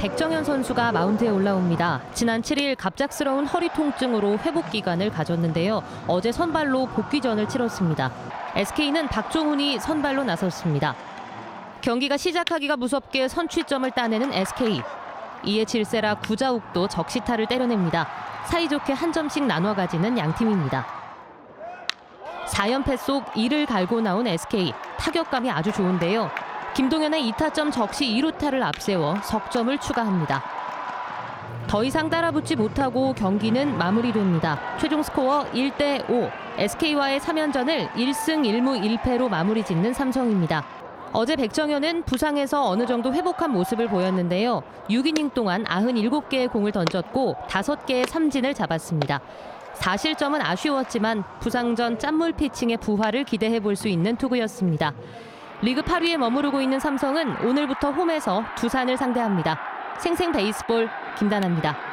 백정현 선수가 마운드에 올라옵니다. 지난 7일 갑작스러운 허리 통증으로 회복 기간을 가졌는데요. 어제 선발로 복귀전을 치렀습니다. SK는 박종훈이 선발로 나섰습니다. 경기가 시작하기가 무섭게 선취점을 따내는 SK. 이에 질세라 구자욱도 적시타를 때려냅니다. 사이좋게 한 점씩 나눠 가지는 양팀입니다. 4연패 속 2를 갈고 나온 SK. 타격감이 아주 좋은데요. 김동현의 2타점 적시 2루타를 앞세워 석점을 추가합니다. 더 이상 따라붙지 못하고 경기는 마무리됩니다. 최종 스코어 1대 5. SK와의 3연전을 1승 1무 1패로 마무리 짓는 삼성입니다. 어제 백정현은 부상에서 어느 정도 회복한 모습을 보였는데요. 6이닝 동안 97개의 공을 던졌고 5개의 삼진을 잡았습니다. 4실점은 아쉬웠지만 부상 전 짠물 피칭의 부활을 기대해 볼 수 있는 투구였습니다. 리그 8위에 머무르고 있는 삼성은 오늘부터 홈에서 두산을 상대합니다. 생생 베이스볼 김단아입니다.